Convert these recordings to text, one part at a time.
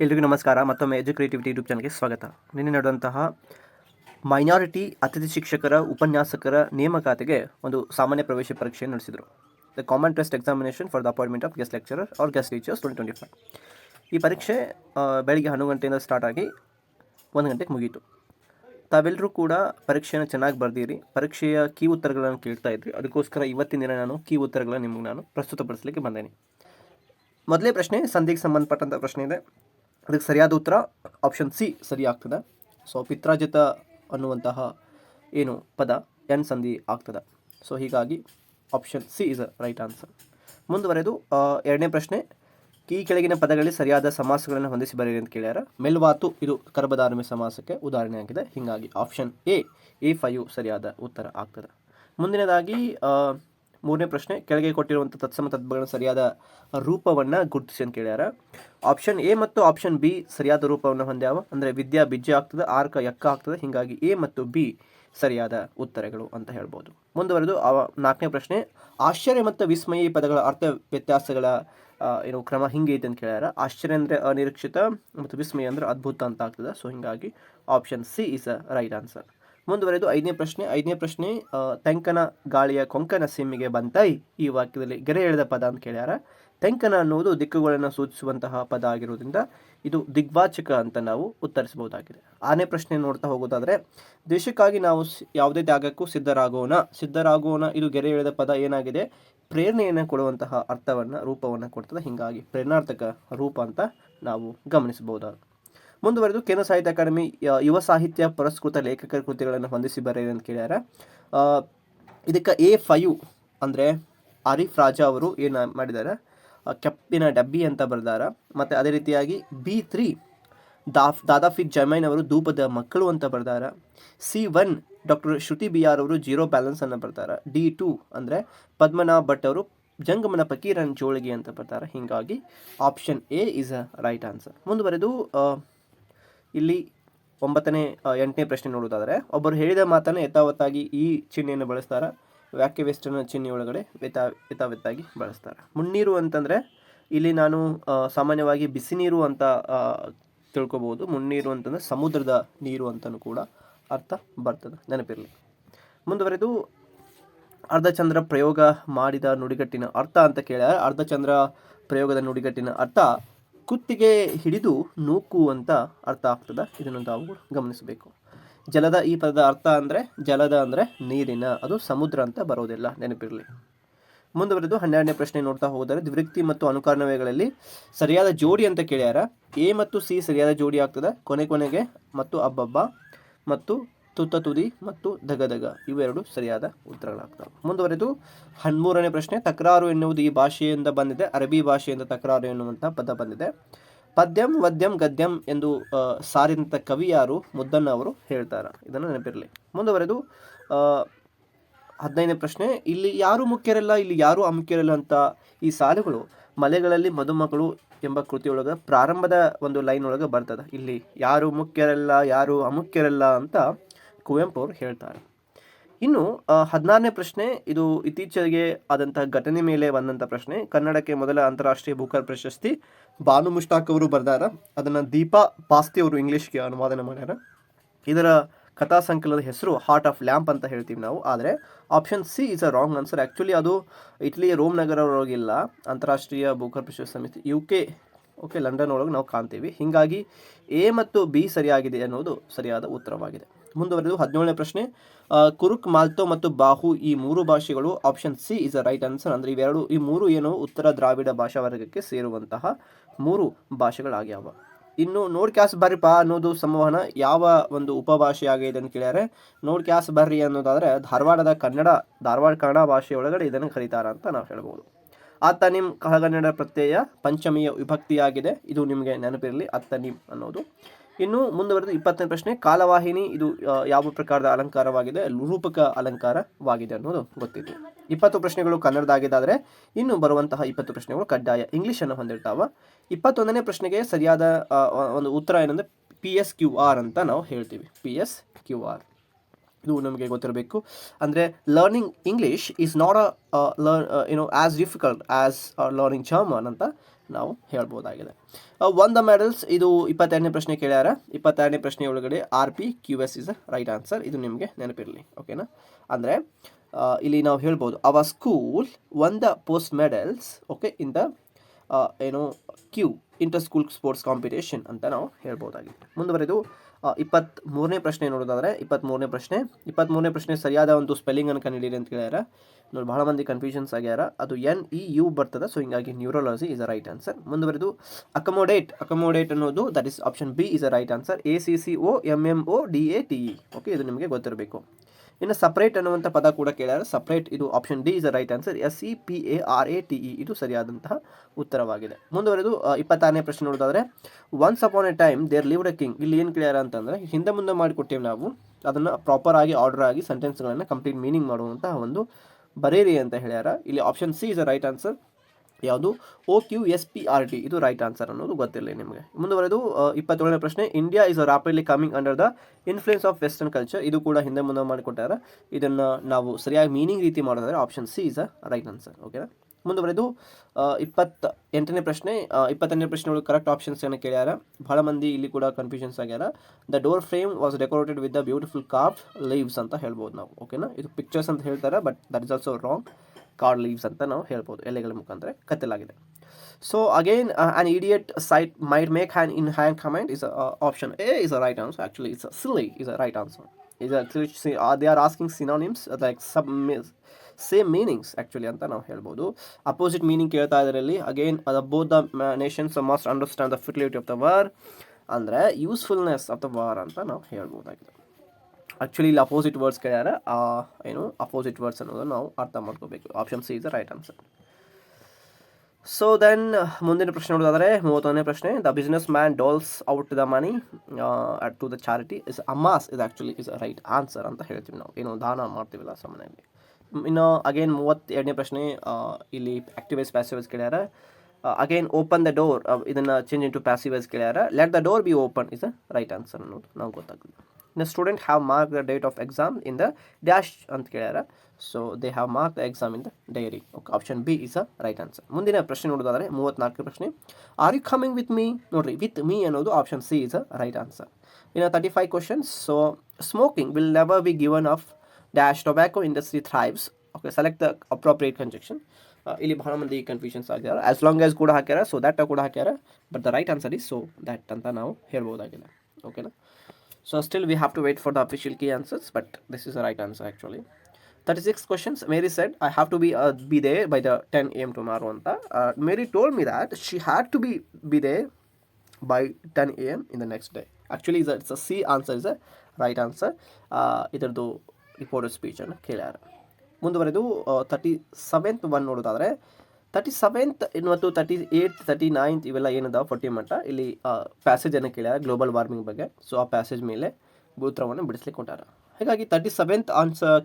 ಎಲ್ರಿಗೂ ನಮಸ್ಕಾರ. ಮತ್ತೊಮ್ಮೆ ಎಜು ಕ್ರಿಯೇಟಿವಿಟಿ ಯೂಟ್ಯೂಬ್ ಚಾನಲ್ಗೆ ಸ್ವಾಗತ. ನಿನ್ನೆ ನಡೆದಂತಹ ಮೈನಾರಿಟಿ ಅತಿಥಿ ಶಿಕ್ಷಕರ, ಉಪನ್ಯಾಸಕರ ನೇಮಕಾತಿಗೆ ಒಂದು ಸಾಮಾನ್ಯ ಪ್ರವೇಶ ಪರೀಕ್ಷೆ ನಡೆಸಿದರು. The common test examination for the appointment of guest lecturer or guest teachers twenty twenty five ಈ ಪರೀಕ್ಷೆ ಬೆಳಿಗ್ಗೆ ಹನ್ನೊಂದು ಗಂಟೆಯಿಂದ ಸ್ಟಾರ್ಟ್ ಆಗಿ ಒಂದು ಗಂಟೆಗೆ ಮುಗೀತು. ತಾವೆಲ್ಲರೂ ಕೂಡ ಪರೀಕ್ಷೆಯನ್ನು ಚೆನ್ನಾಗಿ ಬರ್ದಿರಿ. ಪರೀಕ್ಷೆಯ ಕೀ ಉತ್ತರಗಳನ್ನು ಕೇಳ್ತಾ ಇದ್ರಿ. ಅದಕ್ಕೋಸ್ಕರ ಇವತ್ತಿನ ದಿನ ನಾನು ಕೀ ಉತ್ತರಗಳನ್ನು ನಿಮಗೆ ನಾನು ಪ್ರಸ್ತುತಪಡಿಸಲಿಕ್ಕೆ ಬಂದೇನೆ. ಮೊದಲೇ ಪ್ರಶ್ನೆ, ಸಂಧಿಗೆ ಸಂಬಂಧಪಟ್ಟಂಥ ಪ್ರಶ್ನೆ ಇದೆ. ಅದಕ್ಕೆ ಸರಿಯಾದ ಉತ್ತರ ಆಪ್ಷನ್ ಸಿ ಸರಿ ಆಗ್ತದೆ. ಸೊ ಪಿತ್ರಾಜಿತ ಅನ್ನುವಂತಹ ಏನು ಪದ ಎನ್ ಸಂಧಿ ಆಗ್ತದೆ. ಸೊ ಹೀಗಾಗಿ option C is a right answer ಮುಂದುವರೆದು ಎರಡನೇ ಪ್ರಶ್ನೆ ಈ ಕೆಳಗಿನ ಪದಗಳಲ್ಲಿ ಸರಿಯಾದ ಸಮಾಸಗಳನ್ನು ಹೊಂದಿಸಿ ಬರೆಯಿರಿ ಅಂತ ಕೇಳ್ಯಾರ. ಮೆಲ್ವಾತು ಇದು ಕರ್ಬಧಾರ್ಮಿ ಸಮಾಸಕ್ಕೆ ಉದಾಹರಣೆಯಾಗಿದೆ ಹೀಗಾಗಿ ಆಪ್ಷನ್ ಎ ಎ ಫೈವ್ ಸರಿಯಾದ ಉತ್ತರ ಆಗ್ತದೆ. ಮುಂದಿನದಾಗಿ ಮೂರನೇ ಪ್ರಶ್ನೆ, ಕೆಳಗೆ ಕೊಟ್ಟಿರುವಂಥ ತತ್ಸಮ ತದ್ಭಗಳ ಸರಿಯಾದ ರೂಪವನ್ನು ಗುರುತಿಸಿ ಅಂತ ಕೇಳ್ಯಾರ ಆಪ್ಷನ್ ಎ ಮತ್ತು ಆಪ್ಷನ್ ಬಿ ಸರಿಯಾದ ರೂಪವನ್ನು ಹೊಂದ್ಯಾವ? ಅಂದರೆ ವಿದ್ಯಾ ಬಿಜ್ಜೆ ಆಗ್ತದೆ, ಆರ್ಕ ಎಕ್ಕ ಆಗ್ತದೆ, ಹೀಗಾಗಿ ಎ ಮತ್ತು ಬಿ ಸರಿಯಾದ ಉತ್ತರಗಳು ಅಂತ ಹೇಳ್ಬೋದು. ಮುಂದುವರೆದು ನಾಲ್ಕನೇ ಪ್ರಶ್ನೆ, ಆಶ್ಚರ್ಯ ಮತ್ತು ವಿಸ್ಮಯ ಈ ಪದಗಳ ಅರ್ಥ ವ್ಯತ್ಯಾಸಗಳ ಏನು ಕ್ರಮ ಹಿಂಗೆ ಐತೆ ಅಂತ ಕೇಳ್ಯಾರ ಆಶ್ಚರ್ಯ ಅಂದರೆ ಅನಿರೀಕ್ಷಿತ ಮತ್ತು ವಿಸ್ಮಯ ಅಂದರೆ ಅದ್ಭುತ ಅಂತ ಆಗ್ತದೆ. ಸೊ ಹೀಗಾಗಿ option C is a right answer ಮುಂದುವರೆದು ಐದನೇ ಪ್ರಶ್ನೆ ಐದನೇ ಪ್ರಶ್ನೆ ತೆಂಕನ ಗಾಳಿಯ ಕೊಂಕನ ಸೀಮೆಗೆ ಬಂತೈ ಈ ವಾಕ್ಯದಲ್ಲಿ ಗೆರೆ ಎಳೆದ ಪದ ಅಂತ ಕೇಳ್ಯಾರ. ತೆಂಕನ ಅನ್ನುವುದು ದಿಕ್ಕುಗಳನ್ನು ಸೂಚಿಸುವಂತಹ ಪದ ಆಗಿರುವುದರಿಂದ ಇದು ದಿಗ್ವಾಚಕ ಅಂತ ನಾವು ಉತ್ತರಿಸಬಹುದಾಗಿದೆ. ಆನೇ ಪ್ರಶ್ನೆ ನೋಡ್ತಾ ಹೋಗೋದಾದರೆ, ದೇಶಕ್ಕಾಗಿ ನಾವು ಯಾವುದೇ ತ್ಯಾಗಕ್ಕೂ ಸಿದ್ಧರಾಗೋಣ ಸಿದ್ಧರಾಗೋಣ, ಇದು ಗೆರೆ ಎಳೆದ ಪದ ಏನಾಗಿದೆ? ಪ್ರೇರಣೆಯನ್ನು ಕೊಡುವಂತಹ ಅರ್ಥವನ್ನು, ರೂಪವನ್ನು ಕೊಡ್ತದೆ. ಹೀಗಾಗಿ ಪ್ರೇರಣಾರ್ಥಕ ರೂಪ ಅಂತ ನಾವು ಗಮನಿಸಬಹುದಾಗಿದೆ ಮುಂದುವರೆದು ಕೇಂದ್ರ ಸಾಹಿತ್ಯ ಅಕಾಡೆಮಿ ಯುವ ಸಾಹಿತ್ಯ ಪುರಸ್ಕೃತ ಲೇಖಕರ ಕೃತಿಗಳನ್ನು ಹೊಂದಿಸಿ ಬರೆಯಿರಿ ಅಂತ ಕೇಳ್ಯಾರ. ಇದಕ್ಕೆ ಎ ಫೈವ್ ಅಂದರೆ ಆರಿಫ್ ರಾಜಾ ಅವರು ಏನು ಮಾಡಿದ್ದಾರೆ ಕೆಪ್ಪಿನ ಡಬ್ಬಿ ಅಂತ ಬರೆದಾರ. ಮತ್ತು ಅದೇ ರೀತಿಯಾಗಿ ಬಿ ತ್ರೀ ದಾಫ್ ದಾದಾಫಿ ಜಮೈನ್ ಅವರು ಧೂಪದ ಮಕ್ಕಳು ಅಂತ ಬರ್ದಾರ. C one doctor Shruti B R ಅವರು ಜೀರೋ ಬ್ಯಾಲೆನ್ಸ್ ಅನ್ನು ಬರ್ತಾರೆ ಡಿ ಟು ಅಂದರೆ ಪದ್ಮನಾಭ್ ಭಟ್ ಅವರು ಜಂಗಮನ ಫಕೀರನ್ ಜೋಳಿಗೆ ಅಂತ ಬರ್ತಾರೆ ಹೀಗಾಗಿ option A is a right answer. ಮುಂದುವರೆದು ಇಲ್ಲಿ ಒಂಬತ್ತನೇ ಎಂಟನೇ ಪ್ರಶ್ನೆ ನೋಡೋದಾದರೆ ಒಬ್ಬರು ಹೇಳಿದ ಮಾತನ್ನು ಯಥಾವತ್ತಾಗಿ ಈ ಚಿಹ್ನೆಯನ್ನು ಬಳಸ್ತಾರೆ? ವ್ಯಾಕ್ಯ ವೆಸ್ಟರ್ನ್ ಚಿಹ್ನೆ ಯಥಾ ಯಥಾವತ್ತಾಗಿ ಬಳಸ್ತಾರೆ? ಮುಣ್ಣೀರು ಅಂತಂದರೆ, ಇಲ್ಲಿ ನಾನು ಸಾಮಾನ್ಯವಾಗಿ ಬಿಸಿ ನೀರು ಅಂತ ತಿಳ್ಕೊಬೋದು. ಮುನ್ನೀರು ಅಂತಂದರೆ ಸಮುದ್ರದ ನೀರು ಅಂತಲೂ ಕೂಡ ಅರ್ಥ ಬರ್ತದೆ, ನೆನಪಿರಲಿ. ಮುಂದುವರೆದು, ಅರ್ಧಚಂದ್ರ ಪ್ರಯೋಗ ಮಾಡಿದ ನುಡಿಗಟ್ಟಿನ ಅರ್ಥ ಅಂತ ಕೇಳಿದರೆ ಅರ್ಧಚಂದ್ರ ಪ್ರಯೋಗದ ನುಡಿಗಟ್ಟಿನ ಅರ್ಥ ಕುತ್ತಿಗೆ ಹಿಡಿದು ನೂಕು ಅಂತ ಅರ್ಥ ಆಗ್ತದೆ? ಇದನ್ನು ನಾವು ಗಮನಿಸಬೇಕು. ಜಲದ ಈ ಪದದ ಅರ್ಥ ಅಂದರೆ, ಜಲದ ಅಂದರೆ ನೀರಿನ, ಅದು ಸಮುದ್ರ ಅಂತ ಬರೋದಿಲ್ಲ, ನೆನಪಿರಲಿ. ಮುಂದುವರೆದು ಹನ್ನೆರಡನೇ ಪ್ರಶ್ನೆ ನೋಡ್ತಾ ಹೋದರೆ ದ್ವಿವೃತ್ತಿ ಮತ್ತು ಅನುಕರಣವೆಗಳಲ್ಲಿ ಸರಿಯಾದ ಜೋಡಿ ಅಂತ ಕೇಳ್ಯಾರ? ಎ ಮತ್ತು ಸಿ ಸರಿಯಾದ ಜೋಡಿ ಆಗ್ತದೆ? ಕೊನೆ ಕೊನೆಗೆ ಮತ್ತು ಅಬ್ಬಬ್ಬ ಮತ್ತು ತುತ್ತ ತುದಿ ಮತ್ತು ದಗದಗ ಇವೆರಡು ಸರಿಯಾದ ಉತ್ತರಗಳಾಗ್ತವೆ. ಮುಂದುವರೆದು ಹದಿಮೂರನೇ ಪ್ರಶ್ನೆ, ತಕರಾರು ಎನ್ನುವುದು ಈ ಭಾಷೆಯಿಂದ ಬಂದಿದೆ, ಅರಬಿ ಭಾಷೆಯಿಂದ ತಕರಾರು ಎನ್ನುವಂಥ ಪದ ಬಂದಿದೆ. ಪದ್ಯಂ, ವದ್ಯಂ, ಗದ್ಯಂ ಎಂದು ಸಾರಿದಂಥ ಕವಿ ಯಾರು? ಮುದ್ದಣ್ಣ ಅವರು ಹೇಳ್ತಾರೆ. ಇದನ್ನು ನೆನಪಿರಲಿ. ಮುಂದುವರೆದು ಹದಿನೈದನೇ ಪ್ರಶ್ನೆ, ಇಲ್ಲಿ ಯಾರು ಮುಖ್ಯರಲ್ಲ, ಇಲ್ಲಿ ಯಾರು ಅಮುಖ್ಯರಲ್ಲ ಅಂತ ಈ ಸಾಲುಗಳು ಮಲೆಗಳಲ್ಲಿ ಮದುಮಗಳು ಎಂಬ ಕೃತಿಯೊಳಗೆ ಪ್ರಾರಂಭದ ಒಂದು ಲೈನ್ ಒಳಗೆ ಬರ್ತದೆ. ಇಲ್ಲಿ ಯಾರು ಮುಖ್ಯರಲ್ಲ, ಯಾರು ಅಮುಖ್ಯರಲ್ಲ ಅಂತ ಕುವೆಂಪು ಅವರು ಹೇಳ್ತಾರೆ. ಇನ್ನು ಹದಿನಾರನೇ ಪ್ರಶ್ನೆ, ಇದು ಇತ್ತೀಚೆಗೆ ಆದಂತಹ ಘಟನೆ ಮೇಲೆ ಬಂದಂಥ ಪ್ರಶ್ನೆ, ಕನ್ನಡಕ್ಕೆ ಮೊದಲ ಅಂತಾರಾಷ್ಟ್ರೀಯ ಬುಕರ್ ಪ್ರಶಸ್ತಿ ಬಾನು ಮುಷ್ಟಾಕ್ ಅವರು ಬರ್ದಾರ. ಅದನ್ನು ದೀಪಾ ಪಾಸ್ತಿ ಅವರು ಇಂಗ್ಲೀಷ್ಗೆ ಅನುವಾದನ ಮಾಡ್ಯಾರ. ಇದರ ಕಥಾ ಸಂಕಲನದ ಹೆಸರು ಹಾರ್ಟ್ ಆಫ್ ಲ್ಯಾಂಪ್ ಅಂತ ಹೇಳ್ತೀವಿ ನಾವು. ಆದರೆ option C is a wrong answer actually ಅದು ಇಟ್ಲಿಯ ರೋಮ್ ನಗರ ಒಳಗಿಲ್ಲ ಅಂತಾರಾಷ್ಟ್ರೀಯ ಬುಕರ್ ಪ್ರಶಸ್ತಿ ಸಮಿತಿ ಯು ಕೆ ಓಕೆ ಲಂಡನ್ ಒಳಗೆ ನಾವು ಕಾಣ್ತೀವಿ. ಹೀಗಾಗಿ ಎ ಮತ್ತು ಬಿ ಸರಿಯಾಗಿದೆ ಅನ್ನೋದು ಸರಿಯಾದ ಉತ್ತರವಾಗಿದೆ. ಮುಂದುವರೆದು ಹದಿನೇಳನೇ ಪ್ರಶ್ನೆ ಕುರುಕ್, ಮಾಲ್ತೋ ಮತ್ತು ಬಾಹು ಈ ಮೂರು ಭಾಷೆಗಳು option C is a right answer ಅಂದರೆ ಇವೆರಡು, ಈ ಮೂರು ಏನು ಉತ್ತರ ದ್ರಾವಿಡ ಭಾಷಾ ವರ್ಗಕ್ಕೆ ಸೇರುವಂತಹ ಮೂರು ಭಾಷೆಗಳಾಗ್ಯಾವ. ಇನ್ನು ನೋಡ್ ಕ್ಯಾಸ್ ಬರ್ರಿಪ್ಪ ಅನ್ನೋದು ಸಂವಹನ ಯಾವ ಒಂದು ಉಪಭಾಷೆ ಆಗಿದೆ ಅಂತ ಕೇಳ್ಯಾರೆ? ನೋಡ್ ಕ್ಯಾಸ್ ಬರ್ರಿ ಅನ್ನೋದಾದರೆ ಧಾರವಾಡದ ಕನ್ನಡ, ಧಾರವಾಡ, ಕನ್ನಡ ಭಾಷೆಯೊಳಗಡೆ ಇದನ್ನು ಕರೀತಾರ ಅಂತ ನಾವು ಹೇಳ್ಬೋದು. ಆತ ನಿಮ್ ಕಳಗನ್ನಡ ಪ್ರತ್ಯಯ ಪಂಚಮಿಯ ವಿಭಕ್ತಿಯಾಗಿದೆ. ಇದು ನಿಮಗೆ ನೆನಪಿರಲಿ ಅತ್ತ ನಿಮ್ ಅನ್ನೋದು. ಇನ್ನು ಮುಂದುವರೆದು ಇಪ್ಪತ್ತನೇ ಪ್ರಶ್ನೆ, ಕಾಲವಾಹಿನಿ ಇದು ಯಾವ ಪ್ರಕಾರದ ಅಲಂಕಾರವಾಗಿದೆ, ರೂಪಕ ಅಲಂಕಾರವಾಗಿದೆ ಅನ್ನೋದು ಗೊತ್ತಿತ್ತು. ಇಪ್ಪತ್ತು ಪ್ರಶ್ನೆಗಳು ಕನ್ನಡದಾಗಿದ್ದಾದರೆ, ಇನ್ನು ಬರುವಂತಹ ಇಪ್ಪತ್ತು ಪ್ರಶ್ನೆಗಳು ಕಡ್ಡಾಯ ಇಂಗ್ಲೀಷನ್ನು ಹೊಂದಿರ್ತಾವ. ಇಪ್ಪತ್ತೊಂದನೇ ಪ್ರಶ್ನೆಗೆ ಸರಿಯಾದ ಒಂದು ಉತ್ತರ ಏನಂದರೆ ಪಿ ಎಸ್ ಕ್ಯೂ ಆರ್ ಅಂತ ನಾವು ಹೇಳ್ತೀವಿ. ಪಿ ಎಸ್ ಕ್ಯೂ ಆರ್ ಇದು ನಮಗೆ ಗೊತ್ತಿರಬೇಕು. ಅಂದರೆ learning English is not a learn you know as difficult as learning German ಅಂತ ನಾವು ಹೇಳ್ಬೋದಾಗಿದೆ. ಒನ್ ದ ಮೆಡಲ್ಸ್ ಇದು ಇಪ್ಪತ್ತೆರಡನೇ ಪ್ರಶ್ನೆ ಕೇಳ್ಯಾರ. ಇಪ್ಪತ್ತೆರಡನೇ ಪ್ರಶ್ನೆ ಒಳಗಡೆ R P Q S is right answer ಇದು ನಿಮಗೆ ನೆನಪಿರಲಿ ಓಕೆನಾ ಅಂದರೆ ಇಲ್ಲಿ ನಾವು ಹೇಳ್ಬೋದು ಅವ school one the post medals okay in the ಏನು Q inter school sports competition ಅಂತ ನಾವು ಹೇಳ್ಬೋದಾಗಿದೆ. ಮುಂದುವರೆದು ಇಪ್ಪತ್ತ್ ಮೂರನೇ ಪ್ರಶ್ನೆ ನೋಡೋದಾದರೆ ಇಪ್ಪತ್ತ್ಮೂರನೇ ಪ್ರಶ್ನೆ. ಇಪ್ಪತ್ತ್ಮೂರನೇ ಪ್ರಶ್ನೆ ಸರಿಯಾದ ಒಂದು ಸ್ಪೆಲ್ಲಿಂಗನ್ನು ಕಂಡುಹಿಡಿಯಿರಿ ಅಂತ ಕೇಳ್ಯಾರ. ನೋಡಿ ಭಾಳ ಮಂದಿ ಕನ್ಫ್ಯೂಷನ್ಸ್ ಆಗ್ಯಾರ. ಅದು ಎನ್ ಇ ಯು ಬರ್ತದೆ ಸೊ ಹಿಂಗಾಗಿ neurology is a right answer ಮುಂದುವರೆದು ಅಕಮೋಡೇಟ್ ಅಕಮೋಡೇಟ್ ಅನ್ನೋದು that is option B is a right answer A C C O M M O D A T E okay ಇದು ನಿಮಗೆ ಗೊತ್ತಿರಬೇಕು. ಇನ್ನು separate ಅನ್ನುವಂಥ ಪದ ಕೂಡ ಕೇಳ್ಯಾರ ಸಪ್ರೇಟ್ ಇದು option D is a right answer S C P A R A T E ಇದು ಸರಿಯಾದಂತಹ ಉತ್ತರವಾಗಿದೆ. ಮುಂದುವರೆದು ಇಪ್ಪತ್ತಾರನೇ ಪ್ರಶ್ನೆ ನೋಡೋದಾದ್ರೆ once upon a time there live the king ಇಲ್ಲಿ ಏನು ಕ್ಲಿಯರ್ ಅಂತಂದರೆ, ಹಿಂದೆ ಮುಂದೆ ಮಾಡಿಕೊಟ್ಟೇವೆ ನಾವು, ಅದನ್ನು ಪ್ರಾಪರ್ ಆಗಿ ಆರ್ಡರ್ ಆಗಿ ಸೆಂಟೆನ್ಸ್ಗಳನ್ನು ಕಂಪ್ಲೀಟ್ ಮೀನಿಂಗ್ ಮಾಡುವಂತಹ ಒಂದು ಬರೀರಿ ಅಂತ ಹೇಳ್ಯಾರ. ಇಲ್ಲಿ option C is a right answer ಯಾವುದು? O Q S P R T ಇದು ರೈಟ್ ಆನ್ಸರ್ ಅನ್ನೋದು ಗೊತ್ತಿರಲಿ ನಿಮಗೆ. ಮುಂದುವರೆದು ಇಪ್ಪತ್ತೇಳನೇ ಪ್ರಶ್ನೆ. India is rapidly coming under the influence of western culture ಇದು ಕೂಡ ಹಿಂದೆ ಮುಂದೆ ಮಾಡಿಕೊಟ್ಟಾರೆ. ಇದನ್ನು ನಾವು ಸರಿಯಾಗಿ ಮೀನಿಂಗ್ ರೀತಿ ಮಾಡೋದಾದ್ರೆ option C is a right answer ಓಕೆನಾ ಮುಂದುವರೆದು ಇಪ್ಪತ್ತ ಎಂಟನೇ ಪ್ರಶ್ನೆ. ಇಪ್ಪತ್ತನೇ ಪ್ರಶ್ನೆಗಳು ಕರೆಕ್ಟ್ ಆಪ್ಷನ್ಸ್ ಅನ್ನು ಕೇಳ್ಯಾರ. ಭಾಳ ಮಂದಿ ಇಲ್ಲಿ ಕೂಡ ಕನ್ಫ್ಯೂಷನ್ಸ್ ಆಗ್ಯಾರ. The door frame was decorated with the beautiful carp leaves ಅಂತ ಹೇಳ್ಬೋದು ನಾವು ಓಕೆನಾ ಇದು ಪಿಕ್ಚರ್ಸ್ ಅಂತ ಹೇಳ್ತಾರೆ but that is also wrong card leaves ಅಂತ ನಾವು ಹೇಳ್ಬೋದು, ಎಲೆಗಳ ಮುಖಾಂತರ ಕತ್ತಲಾಗಿದೆ. So again an idiot sight might make hand in hand comment is option A is a right answer actually is silly is a right answer is they are asking synonyms like sub same meanings actually ಅಂತ ನಾವು ಹೇಳ್ಬೋದು. Opposite meaning ಕೇಳ್ತಾ ಇದರಲ್ಲಿ again both the nations must understand the futility of the war ಅಂದರೆ usefulness of the war ಅಂತ ನಾವು ಹೇಳ್ಬೋದಾಗಿದೆ. Actually ಇಲ್ಲಿ ಅಪೋಸಿಟ್ ವರ್ಡ್ಸ್ ಕೇಳ್ಯಾರ ಆ, ಏನು ಅಪೋಸಿಟ್ ವರ್ಡ್ಸ್ ಅನ್ನೋದನ್ನು ನಾವು ಅರ್ಥ ಮಾಡ್ಕೋಬೇಕು. Option C is the right answer so then ಮುಂದಿನ ಪ್ರಶ್ನೆ ನೋಡೋದಾದರೆ ಮೂವತ್ತೊಂದನೇ ಪ್ರಶ್ನೆ. The business man doles out the money at to the charity is alms is actually is right answer ಅಂತ ಹೇಳ್ತೀವಿ ನಾವು. ಏನು ದಾನ ಮಾಡ್ತೀವಲ್ಲ ಸಾಮಾನ್ಯವಾಗಿ. ಇನ್ನು ಅಗೇನ್ ಮೂವತ್ತೆರಡನೇ ಪ್ರಶ್ನೆ ಇಲ್ಲಿ ಆಕ್ಟಿವೈಸ್ ಪ್ಯಾಸಿವೈಸ್ ಕೇಳ್ಯಾರ. ಅಗೇನ್ ಓಪನ್ ದ ಡೋರ್ ಇದನ್ನು change into passive voice ಕೇಳ್ಯಾರ. Let the door be open is a right answer ಅನ್ನೋದು. ನಾವು ಗೊತ್ತಾಗುತ್ತೆ ಇನ್ನು student have mark the date of exam in the dash ಅಂತ ಕೇಳ್ಯಾರ. So they have mark the exam in the diary okay option B is a right answer ಮುಂದಿನ ಪ್ರಶ್ನೆ ನೋಡೋದಾದ್ರೆ ಮೂವತ್ನಾಲ್ಕು ಪ್ರಶ್ನೆ. Are you coming with me ನೋಡ್ರಿ with me ಅನ್ನೋದು option C is a right answer ಇನ್ನು thirty five questions so smoking will never be given of dash tobacco industry thrives okay select the appropriate conjunction ಇಲ್ಲಿ ಬಹಳ ಮಂದಿ confusions ಆಗ್ಯಾರ. As long as ಕೂಡ ಹಾಕ್ಯಾರ so that ಕೂಡ ಹಾಕ್ಯಾರ. But the right answer is so that ಅಂತ ನಾವು ಹೇಳ್ಬೋದಾಗಿದೆ. ಓಕೆನಾ so still we have to wait for the official key answers but this is the right answer actually thirty six questions Mary said I have to be be there by the ten A M tomorrow ಅಂತ Mary told me that she had to be be there by 10 a.m. in the next day. Actually, it's a, it's a C answer is a right answer. Uh, ಇದರದ್ದು reported ಸ್ಪೀಚನ್ನು ಕೇಳ್ಯಾರ ಮುಂದುವರೆದು thirty seventh one ನೋಡೋದಾದರೆ thirty seventh ಮತ್ತು thirty eight thirty ninth ಇವೆಲ್ಲ ಏನಿದಾವೆ? Forty ಮಟ್ಟ ಇಲ್ಲಿ ಪ್ಯಾಸೇಜನ್ನು ಕೇಳ್ಯಾರ ಗ್ಲೋಬಲ್ ವಾರ್ಮಿಂಗ್ ಬಗ್ಗೆ. ಸೊ ಆ ಪ್ಯಾಸೇಜ್ ಮೇಲೆ ಗೋತ್ರವನ್ನು ಬಿಡಿಸ್ಲಿಕ್ಕೆ ಕೊಟ್ಟಾರ ಹಾಗಾಗಿ ತರ್ಟಿ ಸೆವೆಂತ್ ಆನ್ಸರ್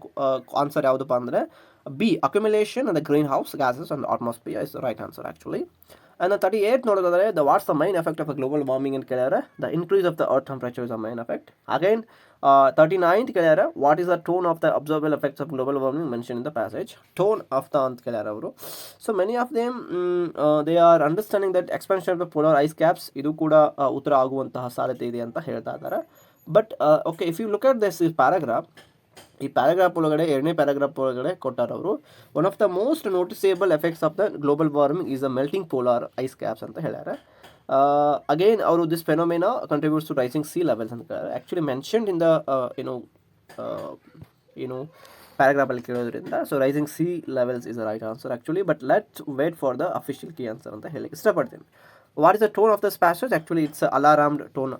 ಆನ್ಸರ್ ಯಾವುದಪ್ಪ ಅಂದರೆ B accumulation the greenhouse gases and atmosphere is right answer actually and thirty eight ನೋಡೋದಾದ್ರೆ the what's the main effect of global warming ಅಂತ ಕೇಳ್ಯಾರ the increase of the earth temperature is a main effect again thirty ninth ಕೇಳ್ಯಾರ what is the tone of the observable effects of global warming mention in the passage tone of the ಅಂತ ಕೇಳ್ಯಾರ ಅವರು. So many of them they are understanding that expansion of the polar ice caps ಇದು ಕೂಡ ಉತ್ತರ ಆಗುವಂತಹ ಸಾಧ್ಯತೆ ಇದೆ ಅಂತ ಹೇಳ್ತಾ ಇದ್ದಾರೆ. But okay if you look at this paragraph ಈ ಪ್ಯಾರಾಗ್ರಾಫ್ ಒಳಗಡೆ, ಎರಡನೇ ಪ್ಯಾರಾಗ್ರಾಫ್ ಒಳಗಡೆ ಕೊಟ್ಟಾರ ಅವರು one of the most noticeable effects of the global warming is a melting polar ice caps ಅಂತ ಹೇಳ್ಯಾರ. ಅಗೇನ್ ಅವರು this phenomena contributes to rising sea levels ಅಂತ ಹೇಳ್ಯಾರ. ಆ್ಯಕ್ಚುಲಿ ಮೆನ್ಷನ್ಡ್ ಇನ್ ದ ಏನು ಏನು ಪ್ಯಾರಾಗ್ರಾಫಲ್ಲಿ ಕೇಳೋದ್ರಿಂದ so rising sea levels is right answer actually but let's wait for the official key answer ಅಂತ ಹೇಳಿ ಇಷ್ಟಪಡ್ತೀನಿ. What is the tone of the passage actually it's alarmed tone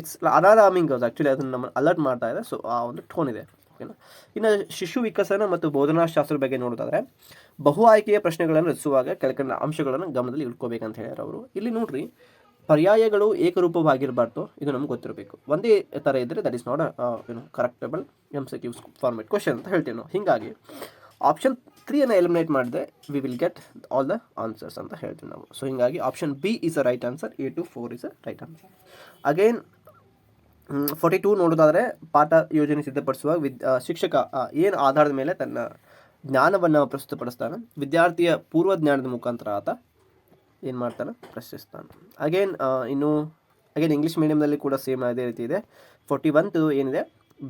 it's alarming actually ಅದನ್ನು ನಮ್ಮನ್ನು alert ಮಾಡ್ತಾ ಇದೆ. So ಆ ಒಂದು tone ಇದೆ. ಓಕೆನಾ ಇನ್ನು ಶಿಶು ವಿಕಸನ ಮತ್ತು ಬೋಧನಾಶಾಸ್ತ್ರದ ಬಗ್ಗೆ ನೋಡೋದಾದ್ರೆ ಬಹು ಆಯ್ಕೆಯ ಪ್ರಶ್ನೆಗಳನ್ನು ರಚಿಸುವಾಗ ಕೆಳಕಂಡ ಅಂಶಗಳನ್ನು ಗಮನದಲ್ಲಿ ಇಟ್ಕೋಬೇಕಂತ ಹೇಳ್ಯಾರ ಅವರು. ಇಲ್ಲಿ ನೋಡ್ರಿ, ಪರ್ಯಾಯಗಳು ಏಕರೂಪವಾಗಿರಬಾರ್ದು, ಇದು ನಮ್ಗೆ ಗೊತ್ತಿರಬೇಕು. ಒಂದೇ ಥರ ಇದ್ದರೆ ದಟ್ ಇಸ್ ನಾಟ್ ಏನು correctable M C Qs format question ಅಂತ ಹೇಳ್ತೀವಿ ನಾವು. ಹೀಗಾಗಿ ಆಪ್ಷನ್ ತ್ರೀಯನ್ನು ಎಲಿಮಿನೇಟ್ ಮಾಡಿದೆ we will get all the answers ಅಂತ ಹೇಳ್ತೀವಿ ನಾವು. ಸೊ ಹೀಗಾಗಿ option B is a right answer A to four is a right answer again forty two ನೋಡೋದಾದರೆ ಪಾಠ ಯೋಜನೆ ಸಿದ್ಧಪಡಿಸುವ ವಿದ್ ಶಿಕ್ಷಕ ಏನು ಆಧಾರದ ಮೇಲೆ ತನ್ನ ಜ್ಞಾನವನ್ನು ಪ್ರಸ್ತುತಪಡಿಸ್ತಾನೆ? ವಿದ್ಯಾರ್ಥಿಯ ಪೂರ್ವ ಜ್ಞಾನದ ಮುಖಾಂತರ ಆತ ಏನು ಮಾಡ್ತಾನೆ? ಪ್ರಶ್ನಿಸ್ತಾನೆ. ಅಗೇನ್ ಇನ್ನು ಅಗೇನ್ ಇಂಗ್ಲೀಷ್ ಮೀಡಿಯಮ್ನಲ್ಲಿ ಕೂಡ ಸೇಮ್ ಅದೇ ರೀತಿ ಇದೆ. ಫೋರ್ಟಿ ಒನ್ದು ಏನಿದೆ?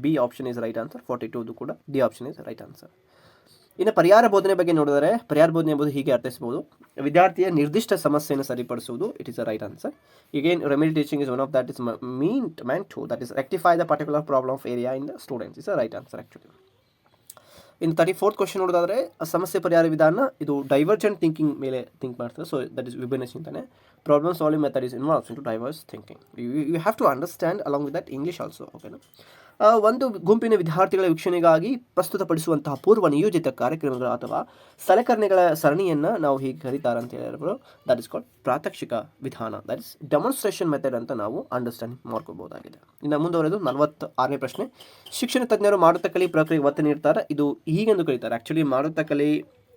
B option is right answer forty ಟೂದು ಕೂಡ D option is right answer ಇನ್ನು ಪರಿಹಾರ ಬೋಧನೆ ಬಗ್ಗೆ ನೋಡಿದರೆ ಪರಿಹಾರ ಬೋಧನೆ ಎಂಬುದು ಹೀಗೆ ಅರ್ಥಿಸಬಹುದು. ವಿದ್ಯಾರ್ಥಿಯ ನಿರ್ದಿಷ್ಟ ಸಮಸ್ಯೆಯನ್ನು ಸರಿಪಡಿಸುವುದು it is a right answer again remedy teaching is one of that is mean man to that is rectify the particular problem of area in the students is a right answer actually ಇನ್ನು thirty fourth question ನೋಡೋದಾದ್ರೆ, ಸಮಸ್ಯೆ ಪರಿಹಾರ ವಿಧಾನ ಇದು divergent thinking ಮೇಲೆ think ಮಾಡ್ತಾರೆ so that is ವಿಭಿನ್ನ ಚಿಂತನೆ problem solving method is involves in to diverse thinking you have to understand along with that English also ಓಕೆನಾ ಒಂದು ಗುಂಪಿನ ವಿದ್ಯಾರ್ಥಿಗಳ ವೀಕ್ಷಣೆಗಾಗಿ ಪ್ರಸ್ತುತಪಡಿಸುವಂತಹ ಪೂರ್ವ ನಿಯೋಜಿತ ಕಾರ್ಯಕ್ರಮಗಳು ಅಥವಾ ಸಲಕರಣೆಗಳ ಸರಣಿಯನ್ನು ನಾವು ಹೀಗೆ ಕರೀತಾರೆ ಅಂತ ಹೇಳಿದ್ರು. ದಟ್ ಇಸ್ ಕಾಲ್ಡ್ ಪ್ರಾತ್ಯಕ್ಷಿಕ ವಿಧಾನ. ದಟ್ ಇಸ್ ಡೆಮಾನ್ಸ್ಟ್ರೇಷನ್ ಮೆಥಡ್ ಅಂತ ನಾವು ಅಂಡರ್ಸ್ಟ್ಯಾಂಡ್ ಮಾಡ್ಕೋಬಹುದಾಗಿದೆ ಇನ್ನು ಮುಂದುವರೆದು ನಲವತ್ತ ಆರನೇ ಪ್ರಶ್ನೆ. ಶಿಕ್ಷಣ ತಜ್ಞರು ಮಾಡುತ್ತ ಕಲಿ ಪ್ರಕ್ರಿಯೆಗೆ ಒತ್ತು ನೀಡ್ತಾರೆ. ಇದು ಹೀಗೆಂದು ಕರೀತಾರೆ. ಆ್ಯಕ್ಚುಲಿ ಮಾಡುತ್ತ ಕಲಿ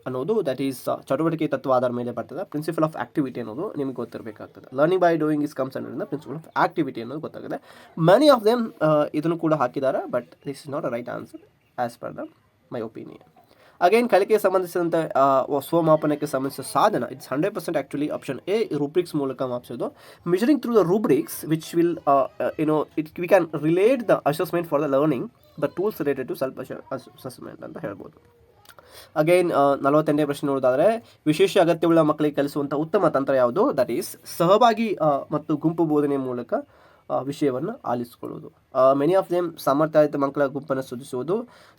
ಅನ್ನೋದು ದಟ್ ಈಸ್ ಚಟುವಟಿಕೆ ತತ್ವ ಆಧಾರ ಮೇಲೆ ಬರ್ತದೆ. ಪ್ರಿನ್ಸಿಪಲ್ ಆಫ್ ಆಕ್ಟಿವಿಟಿ ಅನ್ನೋದು ನಿಮ್ಗೆ ಗೊತ್ತಿರಬೇಕಾಗ್ತದೆ. Learning by doing is comes ಅನ್ನೋದ್ರಿಂದ principle of activity ಅನ್ನೋದು ಗೊತ್ತಾಗುತ್ತೆ. ಮೆನಿ ಆಫ್ ದೆಮ್ ಇದನ್ನು ಕೂಡ ಹಾಕಿದ್ದಾರೆ but this is not a right answer as per the my opinion again ಕಲಿಕೆಗೆ ಸಂಬಂಧಿಸಿದಂತೆ ಆ, ಸ್ವಮಾಪನಕ್ಕೆ ಸಂಬಂಧಿಸಿದ ಸಾಧನ it's hundred percent actually option A rubrics ಮೂಲಕ ಮಾಪಿಸೋದು. Measuring through the rubrics which will you know it we can relate the assessment for the learning the tools related to self assessment ಅಂತ ಹೇಳ್ಬೋದು. Again ನಲವತ್ತೆಂಟನೇ ಪ್ರಶ್ನೆ ನೋಡೋದಾದ್ರೆ, ವಿಶೇಷ ಅಗತ್ಯವುಳ್ಳ ಮಕ್ಕಳಿಗೆ ಕಲಿಸುವಂಥ ಉತ್ತಮ ತಂತ್ರ ಯಾವುದು? ದಟ್ ಈಸ್ ಸಹಭಾಗಿ ಮತ್ತು ಗುಂಪು ಬೋಧನೆ ಮೂಲಕ ವಿಷಯವನ್ನು ಆಲಿಸಿಕೊಳ್ಳುವುದು ಮೆನಿ ಆಫ್ ದೇಮ್ ಸಾಮರ್ಥ್ಯ ಆಧಾರಿತ ಮಕ್ಕಳ ಗುಂಪನ್ನು ಸೂಚಿಸುವುದು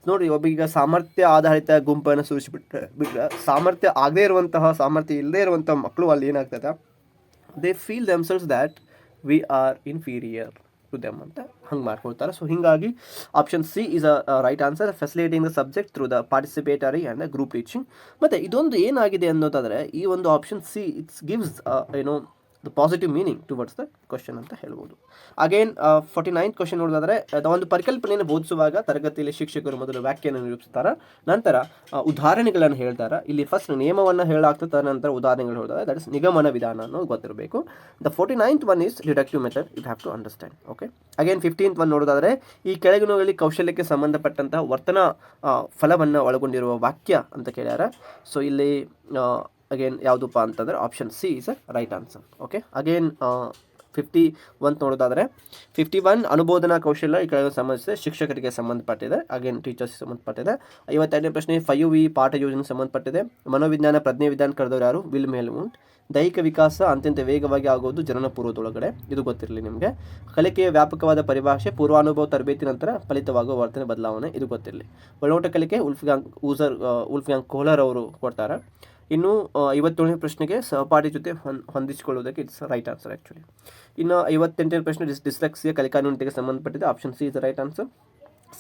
ನೋಡಿ, ಒಬ್ಬೀಗ ಸಾಮರ್ಥ್ಯ ಆಧಾರಿತ ಗುಂಪನ್ನು ಸೂಚಿಸಿಬಿಟ್ರೆ ಬಿಟ್ಟರೆ ಸಾಮರ್ಥ್ಯ ಆಗದೇ ಇರುವಂತಹ, ಸಾಮರ್ಥ್ಯ ಇಲ್ಲದೇ ಇರುವಂಥ ಮಕ್ಕಳು ಅಲ್ಲಿ ಏನಾಗ್ತದೆ? They feel themselves that we are inferior to them ಅಂತ ಹಂಗೆ ಮಾಡ್ಕೊಳ್ತಾರೆ. ಸೊ ಹೀಗಾಗಿ option C is a right answer facilitating the subject through the participatory and the group teaching ಮತ್ತು ಇದೊಂದು ಏನಾಗಿದೆ ಅನ್ನೋದಾದರೆ, ಈ ಒಂದು ಆಪ್ಷನ್ ಸಿ ಇಟ್ಸ್ ಗಿವ್ಸ್ ಏನೋ the positive meaning towards the question ಅಂತ ಹೇಳ್ಬೋದು. ಅಗೇನ್ ಫಾರ್ಟಿ ನೈನ್ತ್ ಕ್ವಶನ್ ನೋಡೋದಾದ್ರೆ ಒಂದು ಪರಿಕಲ್ಪನೆಯನ್ನು ಬೋಧಿಸುವಾಗ ತರಗತಿಯಲ್ಲಿ ಶಿಕ್ಷಕರು ಮೊದಲು ವ್ಯಾಖ್ಯಾನ ನಿರೂಪಿಸ್ತಾರೆ ನಂತರ ಉದಾಹರಣೆಗಳನ್ನು ಹೇಳ್ತಾರೆ. ಇಲ್ಲಿ ಫಸ್ಟ್ ನಿಯಮವನ್ನು ಹೇಳಾಗ್ತದೆ ನಂತರ ಉದಾಹರಣೆಗಳು ಹೇಳ್ತಾರೆ. ದಟ್ ಇಸ್ ನಿಗಮನ ವಿಧಾನ ಅನ್ನೋದು ಗೊತ್ತಿರಬೇಕು. The forty ninth one is deductive method you have to understand okay again fifteenth one ನೋಡೋದಾದ್ರೆ, ಈ ಕೆಳಗಿನಲ್ಲಿ ಕೌಶಲ್ಯಕ್ಕೆ ಸಂಬಂಧಪಟ್ಟಂತಹ ವರ್ತನಾ ಫಲವನ್ನು ಒಳಗೊಂಡಿರುವ ವಾಕ್ಯ ಅಂತ ಕೇಳ್ಯಾರ. ಸೊ ಇಲ್ಲಿ ಅಗೇನ್ ಯಾವುದಪ್ಪ ಅಂತಂದರೆ option C is a right answer okay again fifty one ನೋಡೋದಾದರೆ ಫಿಫ್ಟಿ ಒನ್ ಅನುಬೋಧನಾ ಕೌಶಲ್ಯ ಈ ಕೆಳಗೆ ಸಂಬಂಧಿಸಿದೆ, ಶಿಕ್ಷಕರಿಗೆ ಸಂಬಂಧಪಟ್ಟಿದೆ ಅಗೇನ್ ಟೀಚರ್ಸ್ ಸಂಬಂಧಪಟ್ಟಿದೆ. ಐವತ್ತೆರಡನೇ ಪ್ರಶ್ನೆ, ಫೈವ್ ವಿ ಪಾಠ ಯೋಜನೆ ಸಂಬಂಧಪಟ್ಟಿದೆ. ಮನೋವಿಜ್ಞಾನ, ಪ್ರಜ್ಞೆ ವಿಧಾನ ಕರೆದವರು ಯಾರು? ವಿಲ್ ಮೇಲ್ಮುಂಟ್ ದೈಹಿಕ ವಿಕಾಸ ಅತ್ಯಂತ ವೇಗವಾಗಿ ಆಗೋದು ಜನನ ಪೂರ್ವದೊಳಗಡೆ, ಇದು ಗೊತ್ತಿರಲಿ ನಿಮಗೆ. ಕಲಿಕೆಯ ವ್ಯಾಪಕವಾದ ಪರಿಭಾಷೆ, ಪೂರ್ವಾನುಭವ, ತರಬೇತಿ ನಂತರ ಫಲಿತವಾಗುವ ವರ್ತನೆ ಬದಲಾವಣೆ, ಇದು ಗೊತ್ತಿರಲಿ. ಒಳನೋಟ ಕಲಿಕೆ, ಉಲ್ಫ್ಗಾಂಗ್ ಊಸರ್ ಉಲ್ಫ್ಗಾಂಗ್ ಕೋಲರ್ ಅವರು ಕೊಡ್ತಾರೆ. ಇನ್ನು ಐವತ್ತೇಳನೇ ಪ್ರಶ್ನೆಗೆ ಸಹಪಾಠಿ ಜೊತೆ ಹೊಂದ್ ಹೊಂದಿಸಿಕೊಳ್ಳುವುದಕ್ಕೆ ಇಟ್ಸ್ ರೈಟ್ ಆನ್ಸರ್ ಆ್ಯಕ್ಚುಲಿ ಇನ್ನು, ಐವತ್ತೆಂಟನೇ ಪ್ರಶ್ನೆ, ಡಿಸ್, ಡಿಸ್ಲೆಕ್ಸಿಯ ಕಲಿಕಾ ನ್ಯೂನತೆಗೆ ಸಂಬಂಧಪಟ್ಟಿದೆ. Option C is right answer.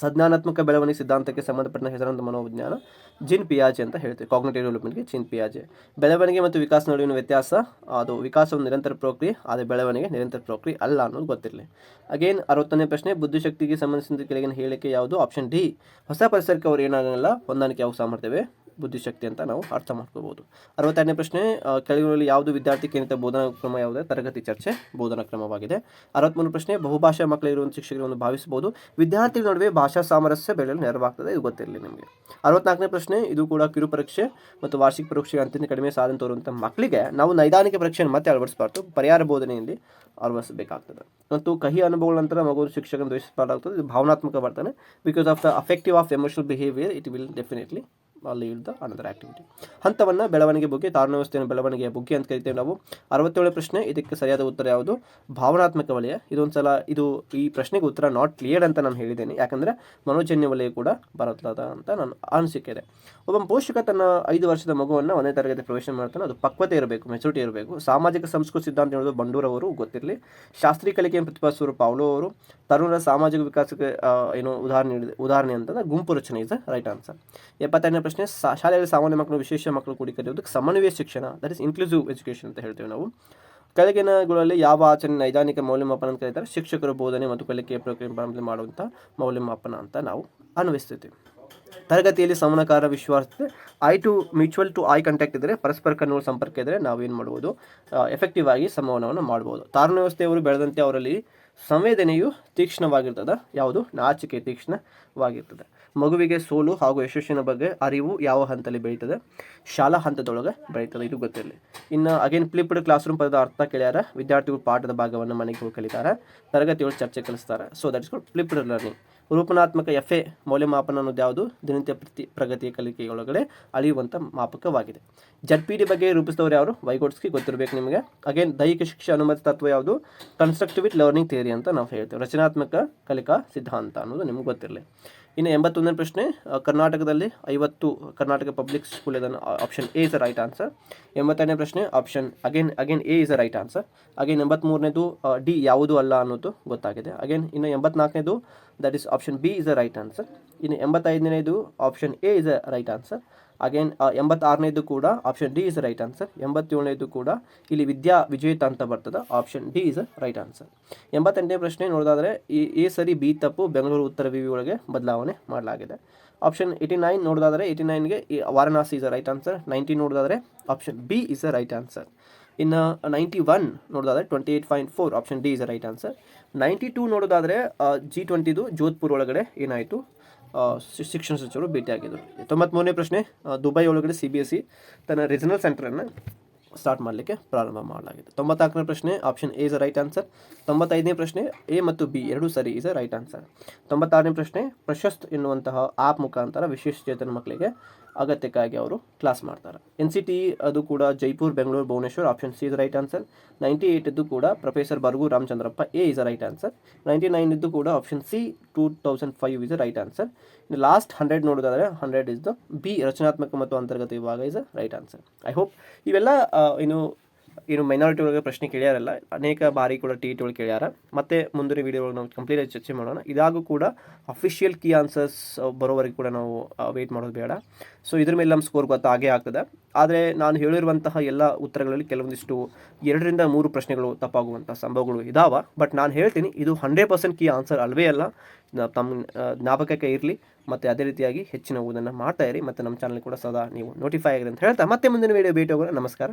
ಸಂಜ್ಞಾನಾತ್ಮಕ ಬೆಳವಣಿಗೆ ಸಿದ್ಧಾಂತಕ್ಕೆ ಸಂಬಂಧಪಟ್ಟ ಹೆಸರಾಂತ ಮನೋವಿಜ್ಞಾನ, ಜಿನ್ ಪಿಯಾಜೆ ಅಂತ ಹೇಳ್ತೀವಿ. ಕಾಗ್ನೇಟಿವ್ ಡೆವಲಪ್ಮೆಂಟ್ಗೆ ಜಿನ್ ಪಿಯಾಜೆ. ಬೆಳವಣಿಗೆ ಮತ್ತು ವಿಕಾಸ ನಡುವಿನ ವ್ಯತ್ಯಾಸ, ಅದು ವಿಕಾಸವು ನಿರಂತರ ಪ್ರಕ್ರಿಯೆ, ಆದರೆ ಬೆಳವಣಿಗೆ ನಿರಂತರ ಪ್ರಕ್ರಿಯೆ ಅಲ್ಲ ಅನ್ನೋದು ಗೊತ್ತಿರಲಿ. ಅಗೇನ್ ಅರವತ್ತನೇ ಪ್ರಶ್ನೆ, ಬುದ್ಧಿಶಕ್ತಿಗೆ ಸಂಬಂಧಿಸಿದ ಕೆಳಗಿನ ಹೇಳಿಕೆ ಯಾವುದು? Option D. ಹೊಸ ಪರಿಸರಕ್ಕೆ ಅವರು ಏನಾಗಲ್ಲ ಹೊಂದಾಣಿಕೆ ಯಾವ ಸಾಮರ್ಥ್ಯವೇ? ಬುದ್ಧಿಶಕ್ತಿ ಅಂತ ನಾವು ಅರ್ಥ ಮಾಡ್ಕೋಬಹುದು ಅರವತ್ತೆರಡನೇ ಪ್ರಶ್ನೆ ಕೆಳಗಿನಲ್ಲಿ ಯಾವುದು ವಿದ್ಯಾರ್ಥಿ ಕೇಂದ್ರಿತ ಬೋಧನಾ ಕ್ರಮ ಯಾವುದೇ, ತರಗತಿ ಚರ್ಚೆ, ಬೋಧನಾ ಕ್ರಮವಾಗಿದೆ. ಅರವತ್ಮೂರು ಪ್ರಶ್ನೆ, ಬಹುಭಾಷಾ ಮಕ್ಕಳಿರುವಂಥ ಶಿಕ್ಷಕರನ್ನು ಭಾವಿಸಬಹುದು. ವಿದ್ಯಾರ್ಥಿಗಳ ನಡುವೆ ಭಾಷಾ ಸಾಮರಸ್ಯ ಬೆಳೆಯಲು ನೆರವಾಗ್ತದೆ, ಇದು ಗೊತ್ತಿರಲಿ ನಿಮಗೆ. ಅರವತ್ನಾಲ್ಕನೇ ಪ್ರಶ್ನೆ, ಇದು ಕೂಡ ಕಿರು ಪರೀಕ್ಷೆ ಮತ್ತು ವಾರ್ಷಿಕ ಪರೀಕ್ಷೆ ಅತ್ಯಂತ ಕಡಿಮೆ ಸಾಧನೆ ತೋರುವಂಥ ಮಕ್ಕಳಿಗೆ ನಾವು ನೈದಾನಿಕ ಪರೀಕ್ಷೆಯನ್ನು ಮತ್ತೆ ಅಳವಡಿಸಬಾರ್ದು. ಪರಿಹಾರ ಬೋಧನೆಯಲ್ಲಿ ಅಳವಡಿಸಬೇಕಾಗ್ತದೆ. ಮತ್ತು ಕಹಿ ಅನುಭವಗಳ ನಂತರ ಮಗು ಶಿಕ್ಷಕನ ದ್ವೇಷಿಸಬಾರ್ದಾಗ್ತದೆ. ಇದು ಭಾವನಾತ್ಮಕ ಬರ್ತಾನೆ because of the affective of emotional behaviour it will definitely lead the another activity ಹಂತವನ್ನು ಬೆಳವಣಿಗೆ ಬಗ್ಗೆ ತಾರಣ ವ್ಯವಸ್ಥೆಯನ್ನು ಬೆಳವಣಿಗೆಯ ಬಗ್ಗೆ ಅಂತ ಕರಿತೇವೆ ನಾವು. ಅರವತ್ತೇಳು ಪ್ರಶ್ನೆ, ಇದಕ್ಕೆ ಸರಿಯಾದ ಉತ್ತರ ಯಾವುದು? ಭಾವನಾತ್ಮಕ ವಲಯ. ಇದೊಂದು ಸಲ ಇದು ಈ ಪ್ರಶ್ನೆಗೆ ಉತ್ತರ ನಾಟ್ ಕ್ಲಿಯರ್ ಅಂತ ನಾನು ಹೇಳಿದ್ದೇನೆ. ಯಾಕಂದರೆ ಮನೋಜನ್ಯ ವಲಯ ಕೂಡ ಬರುತ್ತದ ಅಂತ ನಾನು ಅನಿಸಿಕೆ ಇದೆ ಒಬ್ಬ ಪೋಷಕ ತನ್ನ ಐದು ವರ್ಷದ ಮಗುವನ್ನು ಒಂದೇ ತರಗತಿ ಪ್ರವೇಶ ಮಾಡ್ತಾನೆ. ಅದು ಪಕ್ವತೆ ಇರಬೇಕು ಮೆಚುರಿಟಿ ಇರಬೇಕು. ಸಾಮಾಜಿಕ ಸಂಸ್ಕೃತಿ ಸಿದ್ಧಾಂತ ಹೇಳೋದು ಬಂಡೂರವರು ಗೊತ್ತಿರಲಿ. ಶಾಸ್ತ್ರೀಯ ಕಲಿಕೆಯನ್ನು ಪ್ರತಿಪಾದಿಸುವರು ಪಾವ್ಲೋ ಅವರು. ತರುಣರ ಸಾಮಾಜಿಕ ವಿಕಾಸಕ್ಕೆ ಏನು ಉದಾಹರಣೆ ಉದಾಹರಣೆ ಅಂತಂದ್ರೆ ಗುಂಪು ರಚನೆ ಇಸ್ ರೈಟ್ ಆನ್ಸರ್ ಎಪ್ಪತ್ತೈದನೇ ಪ್ರಶ್ನೆ ಶಾಲೆಯಲ್ಲಿ ಸಾಮಾನ್ಯ ಮಕ್ಕಳು, ವಿಶೇಷ ಮಕ್ಕಳು ಕೂಡಿ ಕರೆಯುವುದಕ್ಕೆ ಸಮನ್ವಯ ಶಿಕ್ಷಣ ದಟ್ ಇಸ್ ಇನ್ಕ್ಲೂಸಿವ್ ಎಜುಕೇಷನ್ ಅಂತ ಹೇಳ್ತೇವೆ ನಾವು. ಕೆಳಗಿನಗಳಲ್ಲಿ ಯಾವ ಆಚರಣೆ ನೈದಾನಿಕ ಮೌಲ್ಯಮಾಪನ ಅಂತ ಕರೀತಾರೆ? ಶಿಕ್ಷಕರು ಬೋಧನೆ ಮತ್ತು ಕಲಿಕೆಯ ಪ್ರಾರಂಭ ಮಾಡುವಂಥ ಮೌಲ್ಯಮಾಪನ ಅಂತ ನಾವು ಅನ್ವಯಿಸ್ತೀವಿ ತರಗತಿಯಲ್ಲಿ ಸಮನಕಾರ ವಿಶ್ವಾಸತೆ eye to mutual to eye contact ಇದ್ದರೆ ಪರಸ್ಪರ ಕಣ್ಣುಗಳ ಸಂಪರ್ಕ ಇದ್ದರೆ ನಾವೇನು ಮಾಡ್ಬೋದು? ಎಫೆಕ್ಟಿವ್ ಆಗಿ ಸಂವಹನವನ್ನು ಮಾಡ್ಬೋದು. ತಾರಣ ವ್ಯವಸ್ಥೆಯವರು ಬೆಳೆದಂತೆ ಅವರಲ್ಲಿ ಸಂವೇದನೆಯು ತೀಕ್ಷ್ಣವಾಗಿರ್ತದೆ. ಯಾವುದು? ನಾಚಿಕೆ ತೀಕ್ಷ್ಣವಾಗಿರ್ತದೆ. ಮಗುವಿಗೆ ಸೋಲು ಹಾಗೂ ಯಶಸ್ಸಿನ ಬಗ್ಗೆ ಅರಿವು ಯಾವ ಹಂತದಲ್ಲಿ ಬೆಳೀತದೆ? ಶಾಲಾ ಹಂತದೊಳಗೆ ಬೆಳೀತದೆ, ಇದು ಗೊತ್ತಿರಲಿ. ಇನ್ನು ಅಗೇನ್ ಫ್ಲಿಪ್ಡ್ ಕ್ಲಾಸ್ ರೂಮ್ ಪದದ ಅರ್ಥ ಕೇಳ್ಯಾರ? ವಿದ್ಯಾರ್ಥಿಗಳು ಪಾಠದ ಭಾಗವನ್ನು ಮನೆಗೆ ಹೋಗಿ ಕಲಿತಾರೆ ತರಗತಿಗಳು ಚರ್ಚೆ ಕಲಿಸ್ತಾರೆ. So that is flipped learning ರೂಪನಾತ್ಮಕ F ಮೌಲ್ಯಮಾಪನ ಅನ್ನೋದು ಯಾವುದು? ದಿನನಿತ್ಯ ಪ್ರತಿ ಪ್ರಗತಿಯ ಕಲಿಕೆಯೊಳಗಡೆ ಅಳಿಯುವಂಥ ಮಾಪಕವಾಗಿದೆ. ಜಡ್ ಪಿ ಡಿ ಬಗ್ಗೆ ರೂಪಿಸಿದವರು ಯಾರು ವೈಗೋಟ್ಸ್ಕಿ ಗೊತ್ತಿರಬೇಕು ನಿಮಗೆ. ಅಗೇನ್ ದೈಹಿಕ ಶಿಕ್ಷೆ ಅನುಮತಿ ತತ್ವ ಯಾವುದು? ಕನ್ಸ್ಟ್ರಕ್ಟಿವ್ ಲರ್ನಿಂಗ್ ಥಿಯರಿ ಅಂತ ನಾವು ಹೇಳ್ತೇವೆ. ರಚನಾತ್ಮಕ ಕಲಿಕಾ ಸಿದ್ಧಾಂತ ಅನ್ನೋದು ನಿಮ್ಗೆ ಗೊತ್ತಿರಲಿ. ಇನ್ನು ಎಂಬತ್ತೊಂದನೇ ಪ್ರಶ್ನೆ ಕರ್ನಾಟಕದಲ್ಲಿ ಐವತ್ತು ಕರ್ನಾಟಕ ಪಬ್ಲಿಕ್ ಸ್ಕೂಲ್ ಇದನ್ನು option A is right answer ಎಂಬತ್ತೆರಡನೇ ಪ್ರಶ್ನೆ option again again A is right answer again ಎಂಬತ್ಮೂರನೇದು D ಯಾವುದು ಅಲ್ಲ ಅನ್ನೋದು ಗೊತ್ತಾಗಿದೆ. ಅಗೇನ್ ಇನ್ನು ಎಂಬತ್ನಾಲ್ಕನೇದು that is option B is a right answer ಇನ್ನು ಎಂಬತ್ತೈದನೇದು option A is a right answer again ಎಂಬತ್ತಾರನೇದು ಕೂಡ option D is right answer ಎಂಬತ್ತೇಳನೇದು ಕೂಡ ಇಲ್ಲಿ ವಿದ್ಯಾ ವಿಜೇತ ಅಂತ ಬರ್ತದೆ. Option D is right answer ಎಂಬತ್ತೆಂಟನೇ ಪ್ರಶ್ನೆ ನೋಡೋದಾದರೆ ಈ ಎ ಸರಿ ಬಿ ತಪ್ಪು ಬೆಂಗಳೂರು ಉತ್ತರ ವಿವಿ ಒಳಗೆ ಬದಲಾವಣೆ ಮಾಡಲಾಗಿದೆ. ಆಪ್ಷನ್ ಏಯ್ಟಿ ನೈನ್ ನೋಡೋದಾದರೆ eighty ನೈನ್ಗೆ Varanasi is right answer ninety ನೋಡೋದಾದರೆ option B is a right answer ಇನ್ನು ನೈಂಟಿ ಒನ್ ನೋಡೋದಾದರೆ twenty eight point four option D is right answer ninety two ನೋಡೋದಾದರೆ ಜಿ ಟ್ವೆಂಟಿದು ಜೋಧ್ಪುರ್ ಒಳಗಡೆ ಏನಾಯಿತು? ಶಿಕ್ಷಣ ಸಚಿವರು ಭೇಟಿಯಾಗಿದ್ದರು. ತೊಂಬತ್ಮೂರನೇ ಪ್ರಶ್ನೆ ದುಬೈ ಒಳಗಡೆ ಸಿ ಬಿ ಎಸ್ ಸಿ ತನ್ನ ರೀಜನಲ್ ಸೆಂಟರನ್ನು ಸ್ಟಾರ್ಟ್ ಮಾಡಲಿಕ್ಕೆ ಪ್ರಾರಂಭ ಮಾಡಲಾಗಿದೆ. ತೊಂಬತ್ನಾಲ್ಕನೇ ಪ್ರಶ್ನೆ option A is right answer ತೊಂಬತ್ತೈದನೇ ಪ್ರಶ್ನೆ ಎ ಮತ್ತು ಬಿ ಎರಡೂ ಸರಿ ಇಸ್ ರೈಟ್ ಆನ್ಸರ್ ತೊಂಬತ್ತಾರನೇ ಪ್ರಶ್ನೆ, ಪ್ರಶಸ್ತ್ ಎನ್ನುವಂತಹ ಆ್ಯಪ್ ಮುಖಾಂತರ ವಿಶೇಷ ಚೇತನ ಮಕ್ಕಳಿಗೆ ಅಗತ್ಯಕ್ಕಾಗಿ ಅವರು ಕ್ಲಾಸ್ ಮಾಡ್ತಾರೆ. ಎನ್ ಸಿ ಟಿ ಅದು ಕೂಡ Jaipur, Bengaluru, Bhubaneswar option C is right answer ninety ಏಯ್ಟದ್ದು ಕೂಡ professor Baragur Ramachandrappa A is right answer ninety nine ಇದ್ದು ಕೂಡ option C two thousand five is right answer last hundred ನೋಡೋದಾದರೆ hundred is the B ರಚನಾತ್ಮಕ ಮತ್ತು ಅಂತರ್ಗತ ವಿಭಾಗ is right answer I hope ಇವೆಲ್ಲ ಏನು ಏನು ಮೈನಾರಿಟಿ ಒಳಗೆ ಪ್ರಶ್ನೆ ಕೇಳ್ಯಾರಲ್ಲ, ಅನೇಕ ಬಾರಿ ಕೂಡ ಟಿ ಟಿ ಒಳಗೆ ಕೇಳ್ಯಾರ. ಮತ್ತೆ ಮುಂದಿನ ವಿಡಿಯೋ ಒಳಗೆ ನಾವು ಕಂಪ್ಲೀಟ್ ಚರ್ಚೆ ಮಾಡೋಣ. ಇದಾಗೂ ಕೂಡ ಅಫಿಷಿಯಲ್ ಕೀ ಆನ್ಸರ್ಸ್ ಬರೋವರೆಗೆ ಕೂಡ ನಾವು ವೆಯ್ಟ್ ಮಾಡೋದು ಬೇಡ. ಸೊ ಇದ್ರ ಮೇಲೆ ನಮ್ಮ ಸ್ಕೋರ್ ಗೊತ್ತ ಹಾಗೆ ಆಗ್ತದೆ. ಆದರೆ ನಾನು ಹೇಳಿರುವಂತಹ ಎಲ್ಲ ಉತ್ತರಗಳಲ್ಲಿ ಕೆಲವೊಂದಿಷ್ಟು ಎರಡರಿಂದ ಮೂರು ಪ್ರಶ್ನೆಗಳು ತಪ್ಪಾಗುವಂಥ ಸಂಭವಗಳು ಇದಾವ. ಬಟ್ ನಾನು ಹೇಳ್ತೀನಿ, ಇದು ಹಂಡ್ರೆಡ್ ಪರ್ಸೆಂಟ್ ಕೀ ಆನ್ಸರ್ ಅಲ್ವೇ ಅಲ್ಲ. ತಮ್ಮ ಜ್ಞಾಪಕಕ್ಕೆ ಇರಲಿ. ಮತ್ತು ಅದೇ ರೀತಿಯಾಗಿ ಹೆಚ್ಚಿನ ಓದನ್ನು ಮಾಡ್ತಾ ಇರಿ. ಮತ್ತು ನಮ್ಮ ಚಾನಲ್ ಕೂಡ ಸದಾ ನೀವು ನೋಟಿಫೈ ಆಗಿದೆ ಅಂತ ಹೇಳ್ತಾ. ಮತ್ತೆ ಮುಂದಿನ ವೀಡಿಯೋ ಭೇಟಿ ಹೋಗೋಣ. ನಮಸ್ಕಾರ.